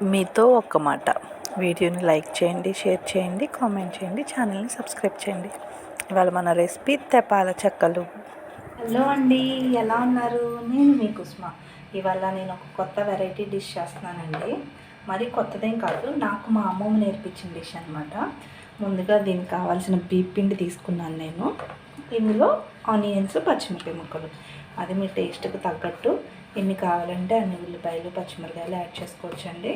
మీతో ఒక్క మాట. వీడియోని లైక్ చేయండి షేర్ చేయండి కామెంట్ చేయండి ఛానల్ని సబ్స్క్రైబ్ చేయండి. ఇవాళ మన రెసిపీ తెపాల చెక్కలు. హలో అండి ఎలా ఉన్నారు? నేను మీ కుస్మా. ఇవాళ నేను ఒక కొత్త వెరైటీ డిష్ చేస్తున్నానండి. మరి కొత్తదేం కాదు నాకు మా అమ్మమ్మ నేర్పించిన డిష్ అనమాట ముందుగా దీనికి కావాల్సిన బీప్ పిండి తీసుకున్నాను నేను. ఇందులో ఆనియన్స్ పచ్చిమిరపకాయ ముక్కలు. అది మీ టేస్ట్కి తగ్గట్టు ఎన్ని కావాలంటే అన్ని ఉల్లిపాయలు పచ్చిమిరకాయలు యాడ్ చేసుకోవచ్చండి.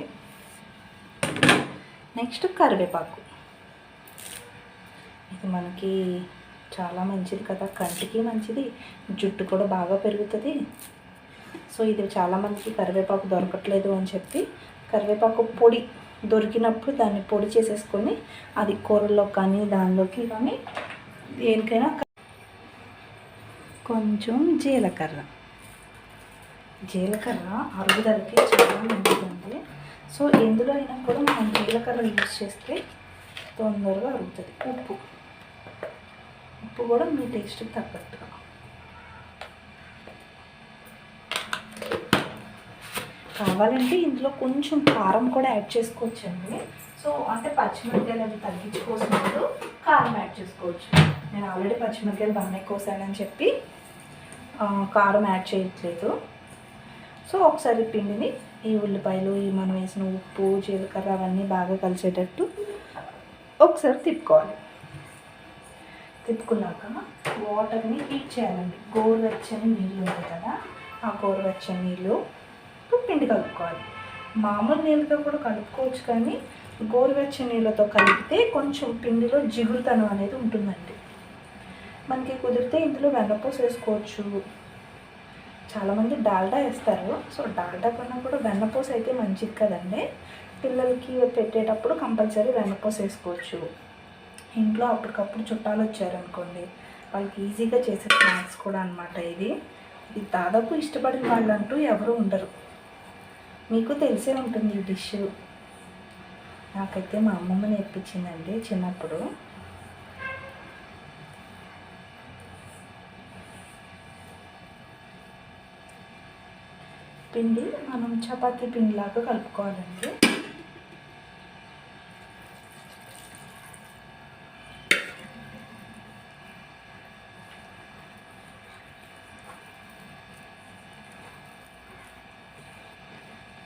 నెక్స్ట్ కరివేపాకు. ఇది మనకి చాలా మంచిది కదా కంటికి మంచిది జుట్టు కూడా బాగా పెరుగుతుంది. సో ఇది చాలామందికి కరివేపాకు దొరకట్లేదు అని చెప్పి కరివేపాకు పొడి దొరికినప్పుడు దాన్ని పొడి చేసేసుకొని అది కూరల్లో కానీ దానిలోకి కానీ దేనికైనా కొంచెం జీలకర్ర. జీలకర్ర అరుగుదలకి చాలా మంచిదండి. సో ఎందులో అయినా కూడా మనం జీలకర్ర యూజ్ చేస్తే తొందరగా అరుగుతుంది. ఉప్పు. ఉప్పు కూడా మీ టేస్ట్కి తగ్గట్టుగా. కావాలంటే ఇందులో కొంచెం కారం కూడా యాడ్ చేసుకోవచ్చండి. సో అంటే పచ్చిమిరపకాయలు అవి తగ్గించుకోసినప్పుడు కారం యాడ్ చేసుకోవచ్చు. నేను ఆల్రెడీ పచ్చిమిరపకాయలు బాగానే కోసానని చెప్పి కారం యాడ్ చేయట్లేదు. సో ఒకసారి పిండిని ఈ ఉల్లిపాయలు ఈ మనం వేసిన ఉప్పు జీలకర్ర అవన్నీ బాగా కలిసేటట్టు ఒకసారి తిప్పుకోవాలి. తిప్పుకున్నాక వాటర్ని హీట్ చేయాలండి. గోరువెచ్చని నీళ్ళు ఉంటాయి కదా ఆ గోరువెచ్చని నీళ్ళు పిండి కలుపుకోవాలి. మామూలు నీళ్ళతో కూడా కలుపుకోవచ్చు కానీ గోరువెచ్చని నీళ్ళతో కలిపితే కొంచెం పిండిలో జిగురుతనం అనేది ఉంటుందండి. మనకి కుదిరితే ఇందులో వెన్నపూస వేసుకోవచ్చు. చాలామంది డాల్డా వేస్తారు. సో డాల్డా కన్నా కూడా వెన్నపూస అయితే మంచిది కదండి. పిల్లలకి పెట్టేటప్పుడు కంపల్సరీ వెన్నపూస వేసుకోవచ్చు. ఇంట్లో అప్పటికప్పుడు చుట్టాలు వచ్చారనుకోండి వాళ్ళకి ఈజీగా చేసే స్నాక్స్ కూడా అనమాట ఇది. ఇది దాదాపు ఇష్టపడిన వాళ్ళంటూ ఎవరు ఉండరు. మీకు తెలిసే ఉంటుంది ఈ డిష్. నాకైతే మా అమ్మమ్మ నేర్పించిందండి చిన్నప్పుడు. పిండి మనం చపాతీ పిండిలాగా కలుపుకోవాలండి.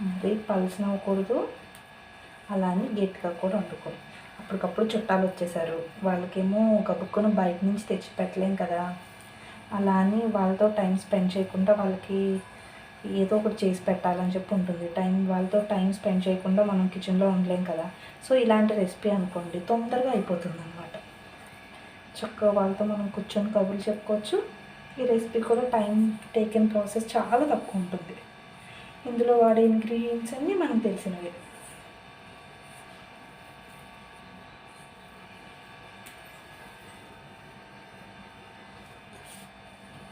మరి పలసన అవ్వకూడదు అలానే గట్టిగా కూడా వండుకోవాలి అప్పటికప్పుడు చుట్టాలు వచ్చేసారు. వాళ్ళకేమో ఒక బయట నుంచి తెచ్చి పెట్టలేం కదా. అలా అని వాళ్ళతో టైం స్పెండ్ చేయకుండా వాళ్ళకి ఏదో ఒకటి చేసి పెట్టాలని చెప్పి ఉంటుంది. టైం వాళ్ళతో టైం స్పెండ్ చేయకుండా మనం కిచెన్లో ఉండలేం కదా. సో ఇలాంటి రెసిపీ అనుకోండి తొందరగా అయిపోతుంది అనమాట చక్కగా వాళ్ళతో మనం కూర్చొని కబుర్లు చెప్పుకోవచ్చు. ఈ రెసిపీ కూడా టైం టేకెన్ ప్రాసెస్ చాలా తక్కువ ఉంటుంది. ఇందులో వాడే ఇంగ్రీడియంట్స్ అన్నీ మనకు తెలిసినవి.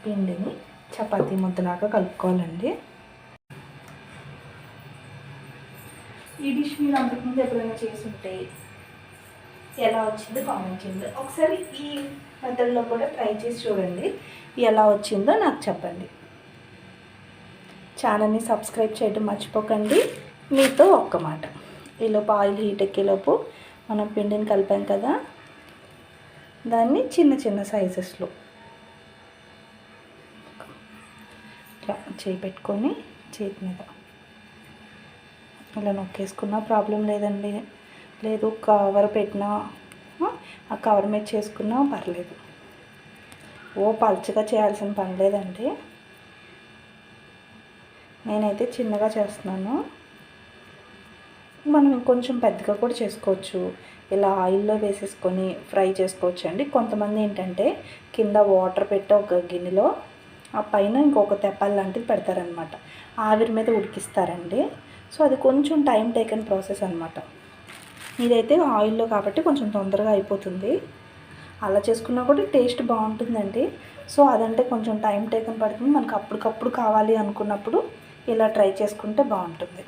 పిండిని చపాతీ ముద్దలాగా కలుపుకోవాలండి. ఈ డిష్ మీరు అంతకుముందు ఎప్పుడైనా చేసుంటే ఎలా వచ్చిందో కామెంట్ చేయండి. ఒకసారి ఈ మెథడ్లో కూడా ట్రై చేసి చూడండి. ఎలా వచ్చిందో నాకు చెప్పండి. ఛానల్ని సబ్స్క్రైబ్ చేయడం మర్చిపోకండి. మీతో ఒక్క మాట. ఈలోపు ఆయిల్ హీట్ ఎక్కేలోపు మనం పిండిని కలిపాం కదా? దాన్ని చిన్న చిన్న సైజెస్లో చేయి పెట్టుకొని చేతి మీద. ఇలా నొక్కేసుకున్నా ప్రాబ్లం లేదండి. లేదు కవర్ పెట్టినా ఆ, కవర్ మీద చేసుకున్నా పర్లేదు. ఓ పల్చగా చేయాల్సిన పని లేదండి. నేనైతే చిన్నగా చేస్తున్నాను. మనం ఇంకొంచెం పెద్దగా కూడా చేసుకోవచ్చు. ఇలా ఆయిల్లో వేసేసుకొని ఫ్రై చేసుకోవచ్చు అండి కొంతమంది ఏంటంటే కింద వాటర్ పెట్టి ఒక గిన్నెలో ఆ పైన ఇంకొక తెప్పాలి లాంటిది పెడతారనమాట ఆవిరి మీద ఉడికిస్తారండి. సో అది కొంచెం టైం టేకన్ ప్రాసెస్ అనమాట ఇదైతే ఆయిల్లో కాబట్టి కొంచెం తొందరగా అయిపోతుంది. అలా చేసుకున్నా కూడా టేస్ట్ బాగుంటుందండి. సో అదంటే కొంచెం టైం టేకన్ పడుతుంది. మనకు అప్పటికప్పుడు కావాలి అనుకున్నప్పుడు ఇలా ట్రై చేసుకుంటే బాగుంటుంది.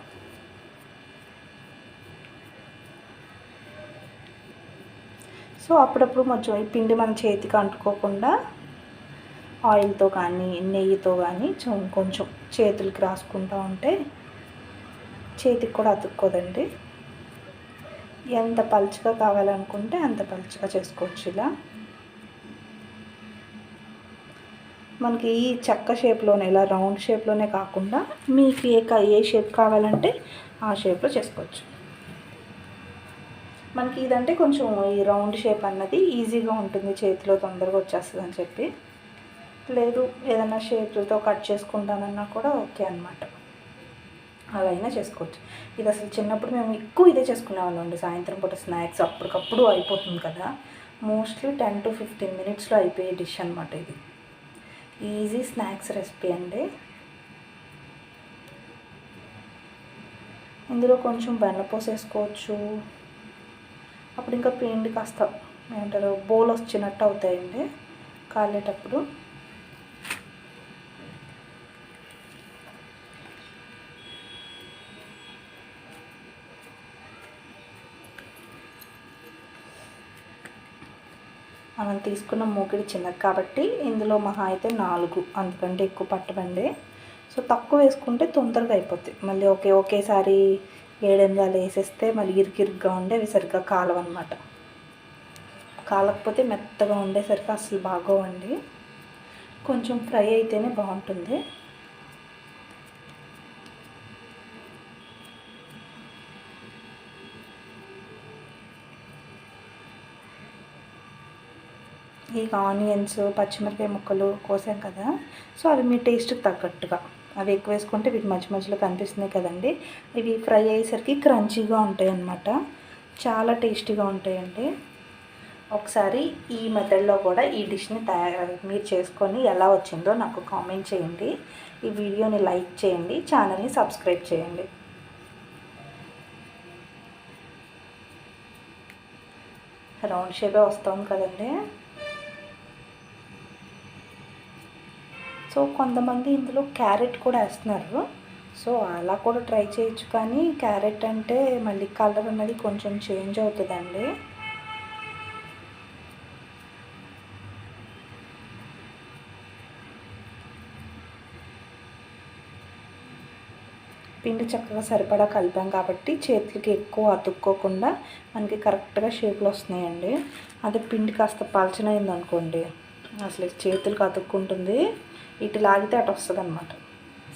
సో అప్పుడప్పుడు కొంచెం ఈ పిండి మన చేతికి అంటుకోకుండా ఆయిల్తో కానీ నెయ్యితో కానీ కొంచెం చేతులకి రాసుకుంటూ ఉంటే చేతికి కూడా అతుక్కోదండి. ఎంత పలుచగా కావాలనుకుంటే అంత పలుచగా చేసుకోవచ్చు ఇలా. మనకి ఈ చెక్క షేప్లోనే ఇలా రౌండ్ షేప్లోనే కాకుండా మీకు ఏ ఏ షేప్ కావాలంటే ఆ షేప్లో చేసుకోవచ్చు. మనకి ఇదంటే కొంచెం ఈ రౌండ్ షేప్ అన్నది ఈజీగా ఉంటుంది చేతిలో తొందరగా వచ్చేస్తుంది అని చెప్పి. లేదు ఏదైనా షేప్లతో కట్ చేసుకుంటానన్నా కూడా ఓకే అనమాట అలా అయినా చేసుకోవచ్చు. ఇది అసలు చిన్నప్పుడు మేము ఎక్కువ ఇదే చేసుకునేవాళ్ళం అండి. సాయంత్రం పూట స్నాక్స్ అప్పటికప్పుడు అయిపోతుంది కదా. మోస్ట్లీ టెన్ టు ఫిఫ్టీన్ మినిట్స్లో అయిపోయే డిష్ అనమాట ఇది. ఈజీ స్నాక్స్ రెసిపీ అండి. ఇందులో కొంచెం బెన్నపూస వేసుకోవచ్చు. అప్పుడు ఇంకా పిండి కాస్త ఏమంటారు బోల్ వచ్చినట్టు అవుతాయండి. కాలేటప్పుడు మనం తీసుకున్న మూకిడి చిన్నది కాబట్టి ఇందులో మహా అయితే నాలుగు అందుకంటే ఎక్కువ పట్టబండి సో తక్కువ వేసుకుంటే తొందరగా అయిపోతాయి మళ్ళీ ఒకే ఒకేసారి ఏడెనిమిదాలు వేసేస్తే మళ్ళీ ఇరుకిరుగ్గా ఉండే అవి సరిగ్గా కాలవన్నమాట. కాలకపోతే మెత్తగా ఉండేసరికి అసలు బాగోవండి. కొంచెం ఫ్రై అయితేనే బాగుంటుంది. ఈ ఆనియన్స్ పచ్చిమిరపకాయ ముక్కలు కోసాం కదా. సో అవి మీ టేస్ట్కి తగ్గట్టుగా. అవి ఎక్కువ వేసుకుంటే వీటి మధ్య మధ్యలో కనిపిస్తున్నాయి కదండి. ఇవి ఫ్రై అయ్యేసరికి క్రంచీగా ఉంటాయి అన్నమాట చాలా టేస్టీగా ఉంటాయండి. ఒకసారి ఈ మెథడ్లో కూడా ఈ డిష్ని తయారు మీరు చేసుకొని ఎలా వచ్చిందో నాకు కామెంట్ చేయండి. ఈ వీడియోని లైక్ చేయండి ఛానల్ని సబ్స్క్రైబ్ చేయండి. రౌండ్ షేపే వస్తాం కదండి. సో కొంతమంది ఇందులో క్యారెట్ కూడా వేస్తున్నారు. సో అలా కూడా ట్రై చేయొచ్చు కానీ క్యారెట్ అంటే మళ్ళీ కలర్ అనేది కొంచెం చేంజ్ అవుతుందండి. పిండి చక్కగా సరిపడా కలిపాం కాబట్టి చేతులకి ఎక్కువ అతుక్కోకుండా మనకి కరెక్ట్గా షేప్లు వస్తున్నాయండి. అదే పిండి కాస్త పలచనైంది అనుకోండి అసలు చేతులకు అతుక్కుంటుంది. ఇటు లాగితే అటు వస్తుంది అనమాట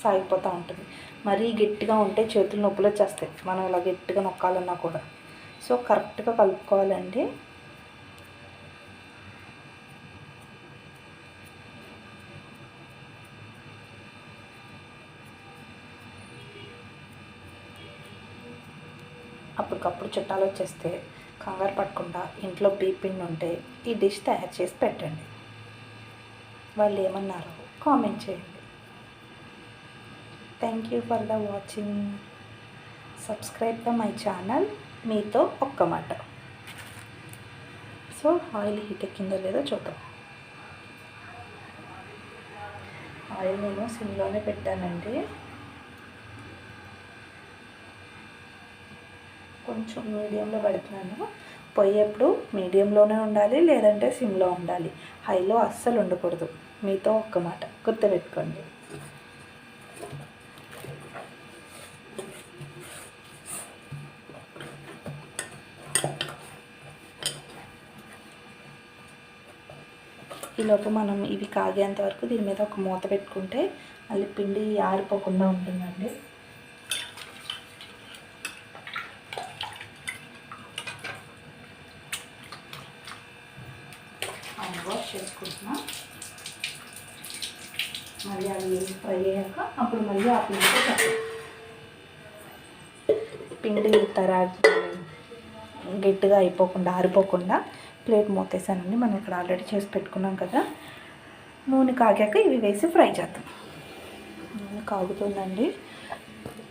సాగిపోతూ ఉంటుంది. మరీ గట్టిగా ఉంటే చేతులు నొప్పులు వచ్చేస్తాయి. మనం ఇలా గట్టిగా నొక్కాలన్నా కూడా. సో కరెక్ట్గా కలుపుకోవాలండి. అప్పటికప్పుడు చుట్టాలు వచ్చేస్తే కంగారు పడకుండా ఇంట్లో బీపిండి ఉంటే ఈ డిష్ తయారు చేసి పెట్టండి. వాళ్ళు ఏమన్నారు? కామెంట్ చేయండి. Thank you for the watching subscribe the my channel మీతో ఒక్క మాట. సో ఆయిల్ హీట్ ఎక్కిందో లేదో చూద్దాం. ఆయిల్ నేను సిమ్లోనే పెట్టానండి. కొంచెం మీడియంలో పెడుతున్నాను. పొయ్యేప్పుడు మీడియంలోనే ఉండాలి లేదంటే సిమ్లో ఉండాలి. హైలో అస్సలు ఉండకూడదు. మీతో ఒక్క మాట. గుర్తుపెట్టుకోండి. ఈలోపు మనం ఇవి కాగేంత వరకు దీని మీద ఒక మూత పెట్టుకుంటే మళ్ళీ పిండి ఆరిపోకుండా ఉంటుందండి. మళ్ళీ అవి ఫ్రై అయ్యాక అప్పుడు మళ్ళీ ఆ పిండితో పిండి తరా గట్టిగా అయిపోకుండా ఆరిపోకుండా ప్లేట్ మూతేసానండి. మనం ఇక్కడ ఆల్రెడీ చేసి పెట్టుకున్నాం కదా. నూనె కాగాక ఇవి వేసి ఫ్రై చేద్దాం. నూనె కాగుతుందండి.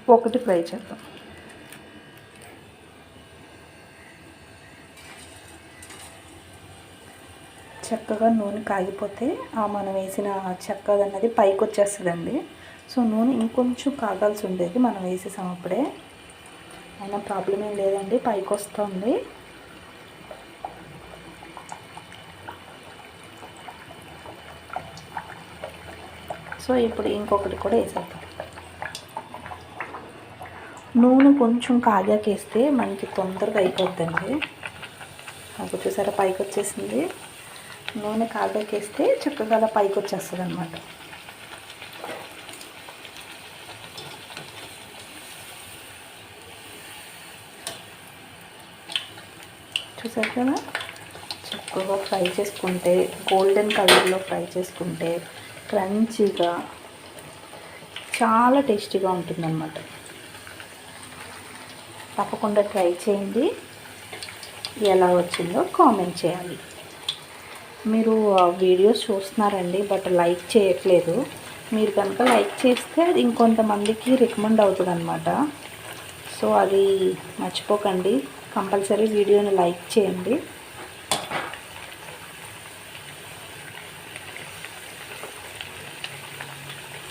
ఒకటి ఫ్రై చేద్దాం. చక్కగా నూనె కాగిపోతే ఆ మనం వేసిన చెక్క అన్నది పైకి వచ్చేస్తుందండి. సో నూనె ఇంకొంచెం కాగాల్సి ఉండేది మనం వేసేసాం అప్పుడే. అయినా ప్రాబ్లం ఏం లేదండి పైకి వస్తుంది. సో ఇప్పుడు ఇంకొకటి కూడా వేసేద్దాం. నూనె కొంచెం కాగాకేస్తే మనకి తొందరగా అయిపోద్దండి. నాకు చూసారా పైకి వచ్చేసింది. నూనె కాగాకేస్తే చక్కగా అలా పైకి వచ్చేస్తుంది అనమాట చూసారు కదా చక్కగా ఫ్రై చేసుకుంటే గోల్డెన్ కలర్లో ఫ్రై చేసుకుంటే క్రంచీగా చాలా టేస్టీగా ఉంటుందన్నమాట. తప్పకుండా ట్రై చేయండి. ఎలా వచ్చిందో కామెంట్ చేయాలి మీరు వీడియోస్ చూస్తున్నారండి బట్ లైక్ చేయట్లేదు. మీరు కనుక లైక్ చేస్తే అది ఇంకొంతమందికి రికమెండ్ అవుతుంది అనమాట సో అది మర్చిపోకండి. కంపల్సరీ వీడియోని లైక్ చేయండి.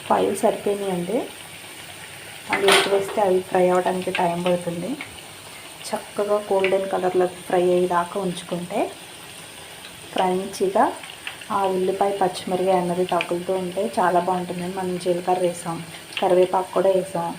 ఫైవ్ సరిపోయినాయండి. అది ఎక్కువ వేస్తే అవి ఫ్రై అవ్వడానికి టైం పడుతుంది. చక్కగా గోల్డెన్ కలర్లో ఫ్రై అయ్యేదాకా ఉంచుకుంటే క్రంచీగా ఆ ఉల్లిపాయ పచ్చిమిరపకాయ అన్నది తగులుతూ ఉంటే చాలా బాగుంటుంది. మనం జీలకర్ర వేసాం కరివేపాకు కూడా వేసాం.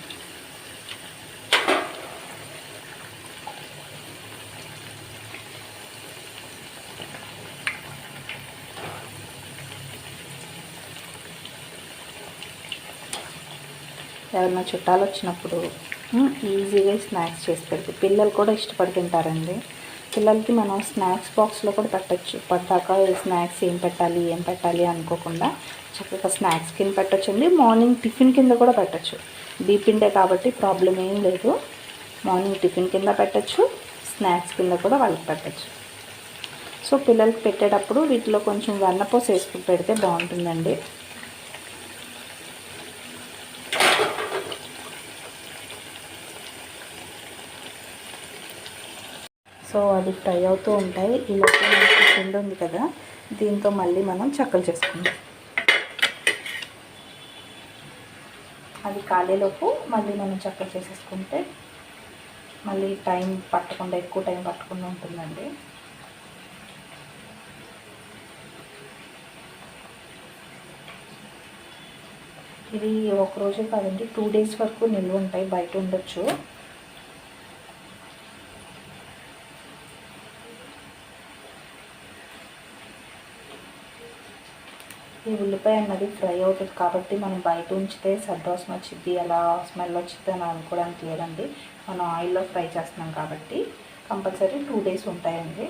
ఎవరైనా చుట్టాలు వచ్చినప్పుడు ఈజీగా స్నాక్స్ చేసి పెడితే పిల్లలు కూడా ఇష్టపడి తింటారండి. పిల్లలకి మనం స్నాక్స్ బాక్స్లో కూడా పెట్టచ్చు. పడ్డాక స్నాక్స్ ఏం పెట్టాలి ఏం పెట్టాలి అనుకోకుండా చక్కగా స్నాక్స్ కింద పెట్టచ్చండి మార్నింగ్ టిఫిన్ కింద కూడా పెట్టచ్చు. డీపిండే కాబట్టి ప్రాబ్లం ఏం లేదు. మార్నింగ్ టిఫిన్ కింద పెట్టచ్చు స్నాక్స్ కింద కూడా వాళ్ళకి పెట్టచ్చు. సో పిల్లలకి పెట్టేటప్పుడు వీటిలో కొంచెం వెన్నపూస వేసుకుని పెడితే బాగుంటుందండి. సో అది ఫ్రై అవుతూ ఉంటాయి. ఈ లోపల మనకి పిండి ఉంది కదా దీంతో మళ్ళీ మనం చక్కలు చేసుకుందాం. అది కాలేలోపు మళ్ళీ మనం చక్కలు చేసేసుకుంటే మళ్ళీ టైం పట్టకుండా ఎక్కువ టైం పట్టకుండా ఉంటుందండి. ఇది ఒక రోజే కాదండి టూ డేస్ వరకు నిల్వ ఉంటాయి బయట ఉండొచ్చు. ఈ ఉల్లిపాయ అన్నది ఫ్రై అవుతుంది కాబట్టి మనం బయట ఉంచితే సద్వాసన వచ్చింది అలా స్మెల్ వచ్చింది అని అనుకోవడానికి లేదండి. మనం ఆయిల్లో ఫ్రై చేస్తున్నాం కాబట్టి కంపల్సరీ టూ డేస్ ఉంటాయండి.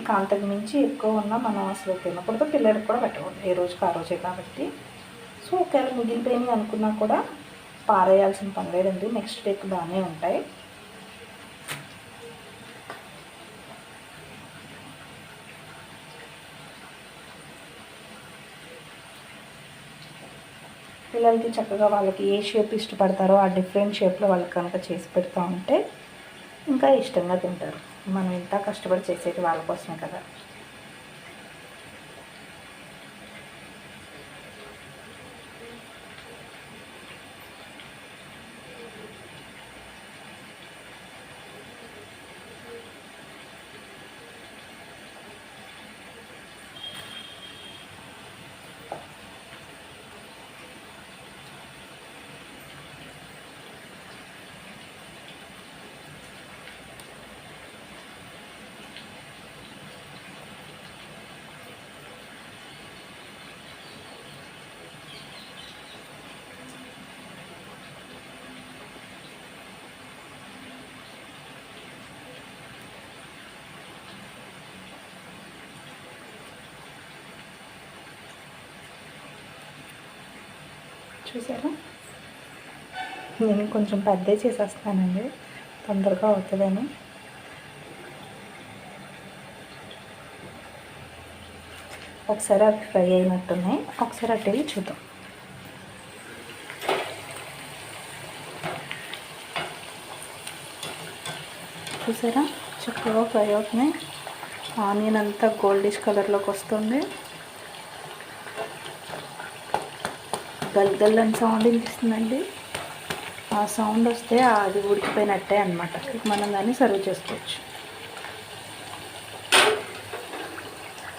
ఇక అంతకుమించి ఎక్కువ ఉన్నా మనం అసలు తినకూడదు పిల్లలకు కూడా పెట్టకూడదు ఏ రోజుకి ఆ రోజే కాబట్టి. సో ఒకవేళ మిగిలిపోయినాయి అనుకున్నా కూడా పారేయాల్సిన పని లేదండి. నెక్స్ట్ డేకి బాగానే ఉంటాయి. పిల్లలకి చక్కగా వాళ్ళకి ఏ షేప్ ఇష్టపడతారో ఆ డిఫరెంట్ షేప్లో వాళ్ళకి కనుక చేసి పెడతా ఉంటే ఇంకా ఇష్టంగా తింటారు. మనం ఇంత కష్టపడి చేసేది వాళ్ళ కోసమే కదా. చూసారా? నేను కొంచెం పెద్ద చేసేస్తానండి. తొందరగా అవుతుందని ఒకసారి అవి ఫ్రై అయినట్టున్నాయి. ఒకసారి అటు వెళ్ళి చూద్దాం. చూసారా? చక్కగా ఫ్రై అవుతున్నాయి. ఆనియన్ అంతా గోల్డిష్ కలర్లోకి వస్తుంది. గల్ అని సౌండ్ వినిపిస్తుందండి. ఆ సౌండ్ వస్తే అది ఉడికిపోయినట్టే అనమాట మనం దాన్ని సర్వ్ చేసుకోవచ్చు.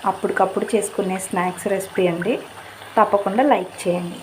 అప్పటికప్పుడు చేసుకునే స్నాక్స్ రెసిపీ అండి. తప్పకుండా లైక్ చేయండి.